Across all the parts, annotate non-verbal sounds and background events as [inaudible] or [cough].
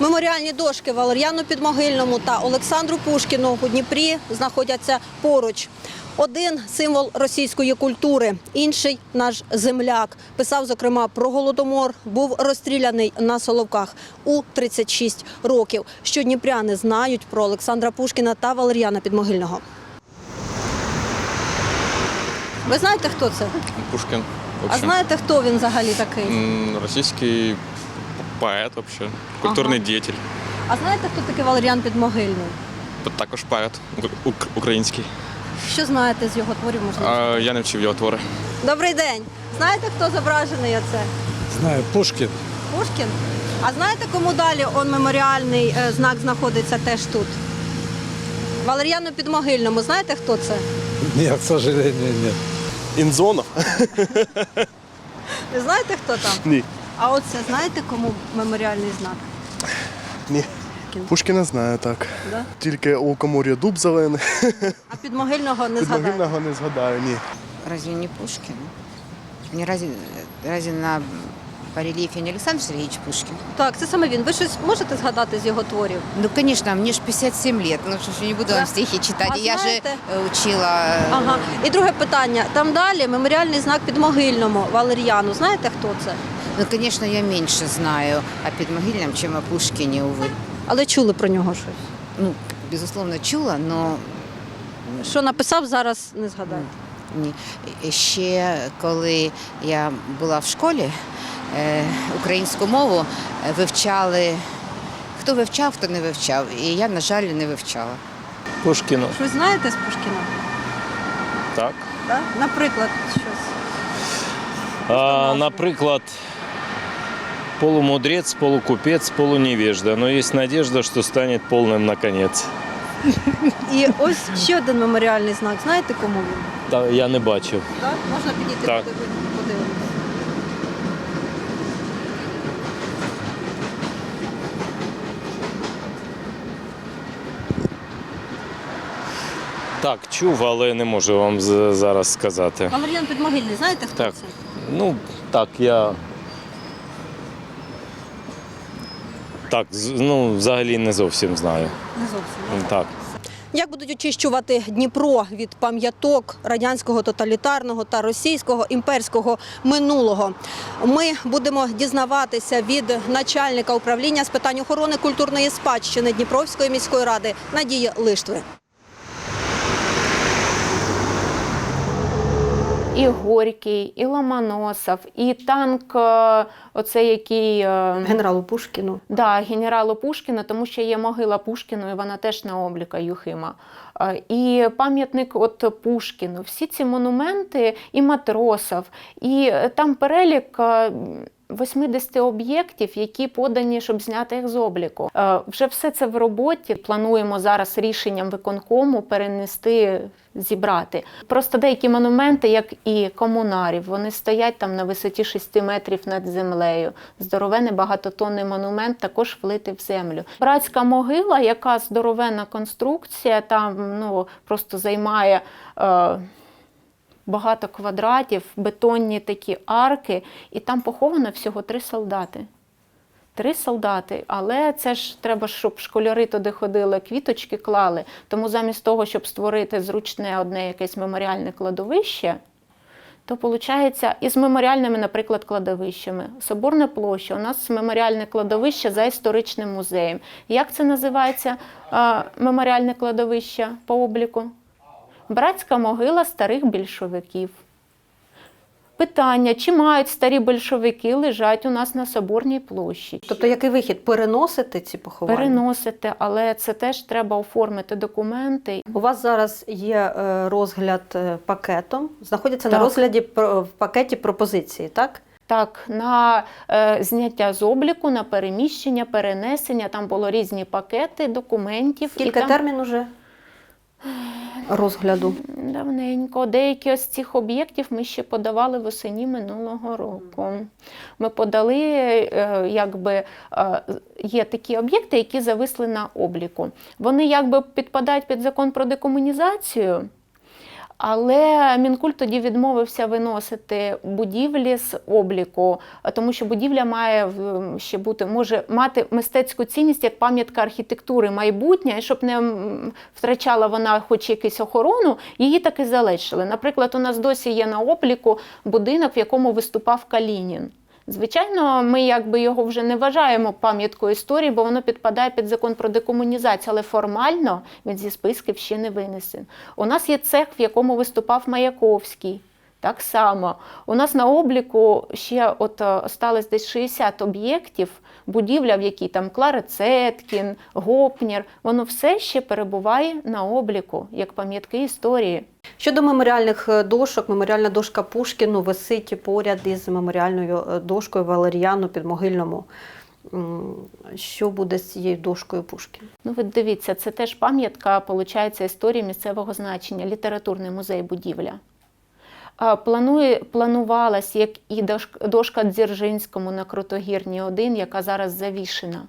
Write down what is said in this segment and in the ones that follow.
Меморіальні дошки Валер'яну Підмогильному та Олександру Пушкіну у Дніпрі знаходяться поруч. Один символ російської культури, інший наш земляк. Писав, зокрема, про голодомор, був розстріляний на Соловках у 36 років. Що дніпряни знають про Олександра Пушкіна та Валер'яна Підмогильного. Ви знаєте, хто це? Пушкин. А знаєте, хто він взагалі такий? М, Поэт вообще, культурный Ага. деятель. А знаєте, хто такий Валер'ян Підмогильний? Також поет ук- ук- український. Що знаєте з його творів? Можливо? А, я не вчив його твори. Добрий день. Знаєте, хто зображений оце? Знаю, Пушкін. Пушкін. А знаєте, кому далі он меморіальний е, знак знаходиться теж тут? Валер'яну Підмогильному. Знаєте, хто це? Ні, к сожалению, нет. Інзонов? [laughs] Ви знаєте, хто там? Ні. А оце знаєте, кому меморіальний знак? Ні. Пушкіна знаю так. Да? Тільки у коморі дуб зелений. А підмогильного не Під згадаєте? могильного не згадаю, ні. Разве не Пушкин? Не разве, разве на барельефе не Александр Сергеевич Пушкин? Так, це саме він. Ви щось можете згадати з його творів? Ну, конечно, мне же 57 лет, ну что ж, я не буду Да. вам стихи читать. А я же э, учила... э, Ага. І друге питання. Там далі меморіальний знак Підмогильному Валер'яну. Знаєте, хто це? Ну, конечно, я меньше знаю о Подмогильном, чем о Пушкине, увы. Але чули про нього щось. Ну, безусловно, чула, но Що написав, зараз не згадаю. ні. Ще коли я була в школі, е, українську мову е, вивчали, хто вивчав, хто не вивчав. І я, на жаль, не вивчала. Пушкіна. Щось знаєте з Пушкіна? Так. Так? Наприклад, щось. А, наприклад, полумудрець, полукупець, полуневежда. Но есть надежда, что станет полным наконец. І ось ще один меморіальний знак. Знаєте, кому він? Та я не бачив. Так? Можна підійти Так. подиви- подивитися. Так, чув, але не можу вам з- зараз сказати. Валеріан Підмогильний, знаєте, хто Так. це? Ну, так, я. Так, з- ну, взагалі не зовсім знаю. Не зовсім. Так. Як будуть очищувати Дніпро від пам'яток радянського тоталітарного та російського імперського минулого? Ми будемо дізнаватися від начальника управління з питань охорони культурної спадщини Дніпровської міської ради Надії Лиштви. І Горький, і Ломоносов, і танк, е, оцей який е, Генералу Пушкіну. да, генералу Пушкіна, тому що є могила Пушкіну, і вона теж на обліка Юхима. Е, І пам'ятник от Пушкіну. Всі ці монументи, і матросов, і там перелік. Е, 80 об'єктів, які подані, щоб зняти їх з обліку. Е, Вже все це в роботі. Плануємо зараз рішенням виконкому перенести, зібрати. Просто деякі монументи, як і комунарів, вони стоять там на висоті 6 метрів над землею. Здоровений багатотонний монумент також влитий в землю. Братська могила, яка здоровенна конструкція, там ну просто займає. Е, багато квадратів, бетонні такі арки, і там поховано всього три солдати. Три солдати, але це ж треба, щоб школяри туди ходили, квіточки клали. Тому замість того, щоб створити зручне одне якесь меморіальне кладовище, то виходить, і з меморіальними, наприклад, кладовищами. Соборна площа, у нас меморіальне кладовище за історичним музеєм. Як це називається меморіальне кладовище по обліку? Братська могила старих більшовиків. Питання, чи мають старі большевики лежать у нас на Соборній площі? Тобто, який вихід переносити ці поховання? Переносити, але це теж треба оформити документи. У вас зараз є е, розгляд е, пакетом. Знаходяться на розгляді в пакеті пропозиції, так? Так, на е, зняття з обліку, на переміщення, перенесення. Там було різні пакети документів. Скільки і там термін уже розгляду? давненько. Деякі з цих об'єктів ми ще подавали восені минулого року. Ми подали, е, якби е, є такі об'єкти, які зависли на обліку. Вони якби підпадають під закон про декомунізацію. Але Мінкульт тоді відмовився виносити будівлі з обліку, тому що будівля має ще бути, може мати мистецьку цінність як пам'ятка архітектури майбутнє, і щоб не втрачала вона хоч якусь охорону, її таки залишили. Наприклад, у нас досі є на обліку будинок, в якому виступав Калінін. Звичайно, ми якби його вже не вважаємо пам'яткою історії, бо воно підпадає під закон про декомунізацію, але формально він зі списків ще не винесен. У нас є цех, в якому виступав Маяковський. Так само. У нас на обліку ще от е, осталось десь 60 об'єктів, будівля, в якій там Клара Цеткін, Гопнір, воно все ще перебуває на обліку як пам'ятки історії. Щодо меморіальних е, дошок, меморіальна дошка Пушкіну висить поряд із меморіальною е, дошкою Валеріану Підмогильному. Що буде з цією дошкою Пушкіна? Ну, ви дивіться, це теж пам'ятка, виходить, історії місцевого значення, літературний музей будівля. Планує, планувалась як і дошка Дзержинському на Крутогірні 1, яка зараз завішена.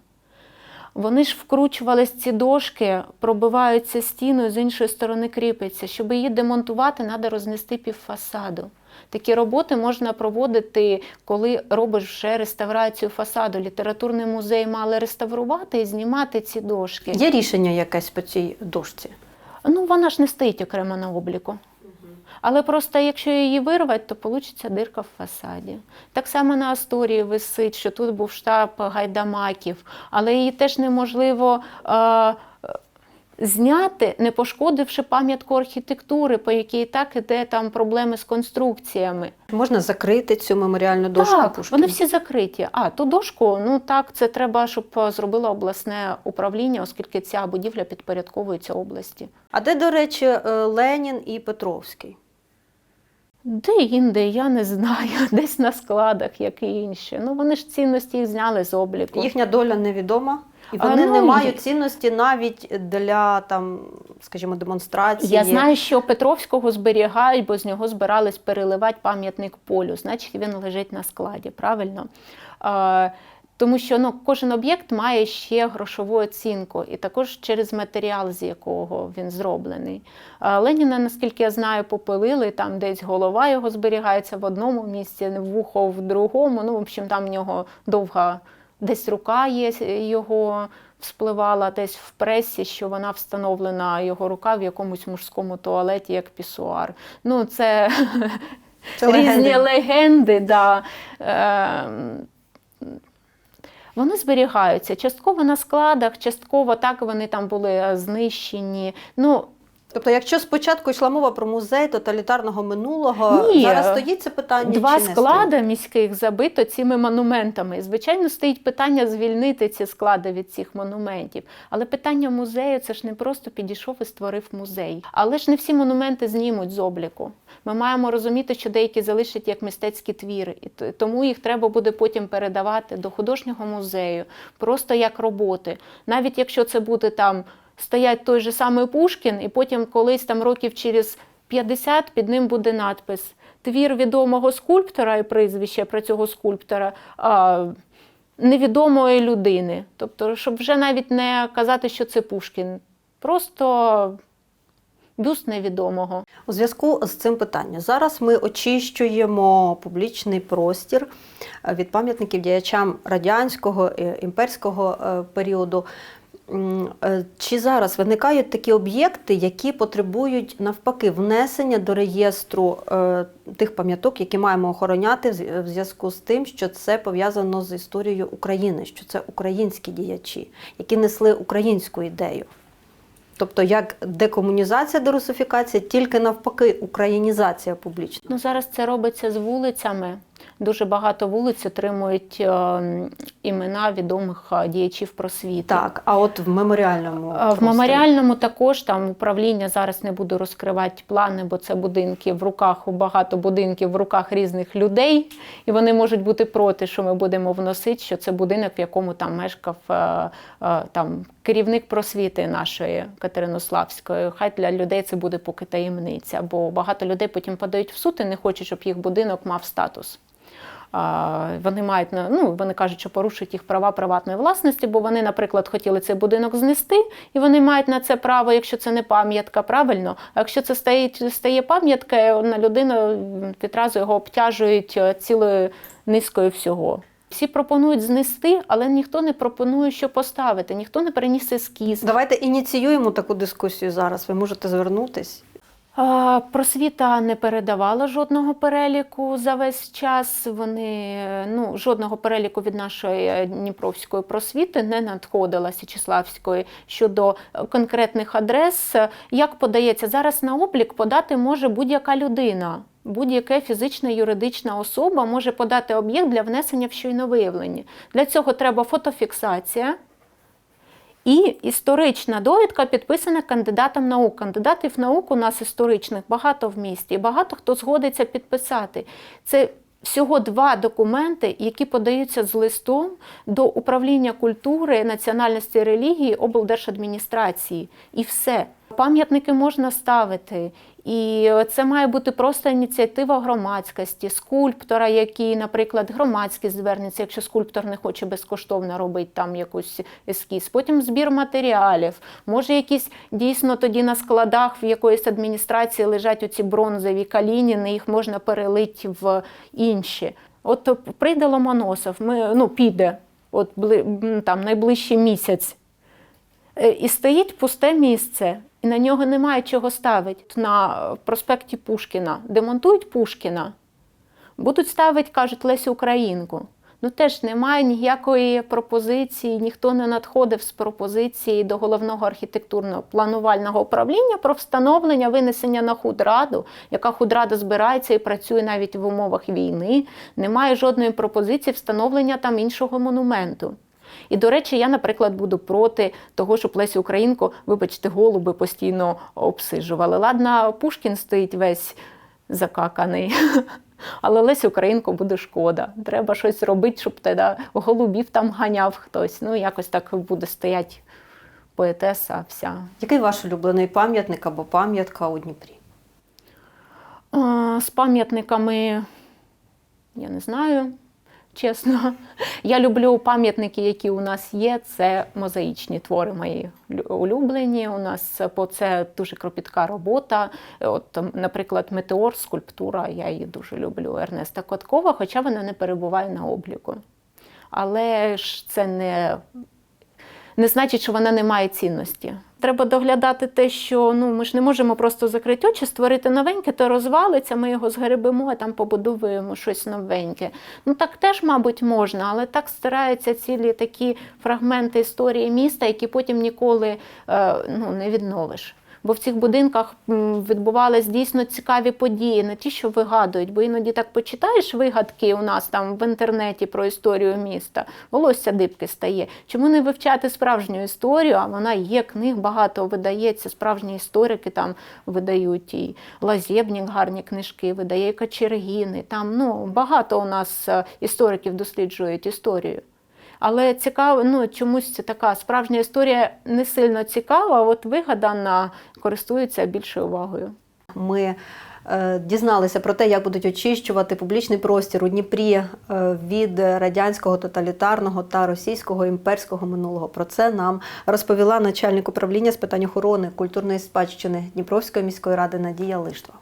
Вони ж вкручувались ці дошки, пробиваються стіною, з іншої сторони кріпиться. Щоб її демонтувати, треба рознести півфасаду. Такі роботи можна проводити, коли робиш вже реставрацію фасаду. Літературний музей мали реставрувати і знімати ці дошки. Є рішення якесь по цій дошці? Ну, вона ж не стоїть окремо на обліку. Але просто якщо її вирвати, то вийде дирка в фасаді. Так само на Асторії висить, що тут був штаб гайдамаків, але її теж неможливо е, зняти, не пошкодивши пам'ятку архітектури, по якій так іде там проблеми з конструкціями. Можна закрити цю меморіальну дошку так, Пушкіна? вони всі закриті. А ту дошку, ну так, це треба, щоб зробило обласне управління, оскільки ця будівля підпорядковується області. А де, до речі, е, Ленін і Петровський? Де інде, я не знаю, [laughs] десь на складах, як і інші. Ну вони ж цінності їх зняли з обліку. Їхня доля невідома, і А, вони ну, не мають цінності навіть для там, скажімо, демонстрації. Я знаю, що Петровського зберігають, бо з нього збирались переливати пам'ятник полю. Значить, він лежить на складі, правильно? Тому що ну, кожен об'єкт має ще грошову оцінку, і також через матеріал, з якого він зроблений. Леніна, наскільки я знаю, попилили, там десь голова його зберігається в одному місці, вухо в другому. Ну, в общем, там в нього довга десь рука є його вспливала десь в пресі, що вона встановлена його рука в якомусь мужському туалеті, як пісуар. Ну, це, Це різні легенди. легенди. Да. Вони зберігаються частково на складах, частково так вони там були е, знищені. Ну, Тобто, якщо спочатку йшла мова про музей тоталітарного минулого, Ні. зараз стоїть це питання. Два чи не склади міських забито цими монументами. І, Звичайно, стоїть питання звільнити ці склади від цих монументів. Але питання музею це ж не просто підійшов і створив музей. Але ж не всі монументи знімуть з обліку. Ми маємо розуміти, що деякі залишать як мистецькі твіри, і тому їх треба буде потім передавати до художнього музею, просто як роботи. Навіть якщо це буде там стоять той же самий Пушкін, і потім колись там років через 50 під ним буде надпис Твір відомого скульптора і прізвище про цього скульптора. А, Невідомої людини. Тобто, щоб вже навіть не казати, що це Пушкін. Просто бюст невідомого. У зв'язку з цим питанням зараз ми очищуємо публічний простір е, від пам'ятників діячам радянського імперського е, періоду. Е, Чи зараз виникають такі об'єкти, які потребують навпаки внесення до реєстру е, тих пам'яток, які маємо охороняти в зв'язку з тим, що це пов'язано з історією України, що це українські діячі, які несли українську ідею? Тобто як декомунізація, дерусифікація, тільки навпаки, українізація публічна. Ну, зараз це робиться з вулицями. Дуже багато вулиць отримують е, імена відомих е, діячів просвіти. Так, а от в меморіальному В просторі? меморіальному також там управління зараз не буду розкривати плани, бо це будинки в руках у багато будинків в руках різних людей, і вони можуть бути проти, що ми будемо вносити, що це будинок, в якому там мешкав е, е, там керівник просвіти нашої Катеринославської. Хай для людей це буде поки таємниця, бо багато людей потім подають в суд і не хочуть, щоб їх будинок мав статус. Вони мають на- ну, вони кажуть, що порушують їх права приватної власності, бо вони, наприклад, хотіли цей будинок знести, і вони мають на це право, якщо це не пам'ятка, правильно. А якщо це стає, стає пам'ятка, на людину відразу його обтяжують е, цілою низкою всього. Всі пропонують знести, але ніхто не пропонує, що поставити, ніхто не приніс ескіз. Давайте ініціюємо таку дискусію зараз. Ви можете звернутись. Просвіта не передавала жодного переліку за весь час. Вони ну жодного переліку від нашої е, Дніпровської просвіти не надходила Січеславської щодо е, конкретних адрес. Як подається зараз на облік, подати може будь-яка людина. Будь-яка фізична юридична особа може подати об'єкт для внесення в щойно виявлення. Для цього треба фотофіксація. І історична довідка підписана кандидатом наук. Кандидатів наук у нас історичних багато в місті, і багато хто згодиться підписати. Це всього два документи, які подаються з листом до управління культури, національності релігії облдержадміністрації. І все. Пам'ятники можна ставити. І це має бути просто ініціатива громадськості, скульптора, який, наприклад, громадськість звернеться, якщо скульптор не хоче безкоштовно робити там якусь ескіз. Потім збір матеріалів. Може, якісь дійсно тоді на складах в якоїсь адміністрації лежать оці бронзові калініни, їх можна перелити в інші. От прийде Ломоносов, ми, ну, піде, от там найближчий місяць. Е, І стоїть пусте місце, і на нього немає чого ставити. На проспекті Пушкіна демонтують Пушкіна, будуть ставити, кажуть, Лесю Українку. Ну теж немає ніякої пропозиції, ніхто не надходив з пропозиції до головного архітектурного планувального управління про встановлення винесення на худраду, яка худрада збирається і працює навіть в умовах війни. Немає жодної пропозиції встановлення там іншого монументу. І, до речі, я, наприклад, буду проти того, щоб Лесю Українку, вибачте, голуби постійно обсижували. Ладно, Пушкін стоїть весь закаканий. [laughs] Але Лесю Українку буде шкода. Треба щось робити, щоб тоді голубів там ганяв хтось. Ну, якось так буде стояти поетеса вся. Який ваш улюблений пам'ятник або пам'ятка у Дніпрі? З пам'ятниками я не знаю, чесно. Я люблю пам'ятники, які у нас є. Це мозаїчні твори мої улюблені. У нас по це дуже кропітка робота. От, наприклад, метеор, скульптура, я її дуже люблю. Ернеста Коткова, хоча вона не перебуває на обліку. Але ж це не не значить, що вона не має цінності. Треба доглядати те, що ну ми ж не можемо просто закрити очі, створити новеньке, то розвалиться, ми його згребемо, а там побудуємо щось новеньке. Ну так теж, мабуть, можна, але так стараються цілі такі фрагменти історії міста, які потім ніколи е, ну, не відновиш. Бо в цих будинках м, відбувались дійсно цікаві події, не ті, що вигадують. Бо іноді так почитаєш вигадки у нас там в інтернеті про історію міста, волосся дибки стає. Чому не вивчати справжню історію? А вона є, книг багато видається, справжні історики там видають і Лазєбнік гарні книжки, видає і Кочергіни. Там ну, багато у нас е, істориків досліджують історію. Але цікаво, ну чомусь це така справжня історія не сильно цікава, а от вигадана користується більшою увагою. Ми е, дізналися про те, як будуть очищувати публічний простір у Дніпрі е, від радянського тоталітарного та російського імперського минулого. Про це нам розповіла начальник управління з питань охорони культурної спадщини Дніпровської міської ради Надія Лиштва.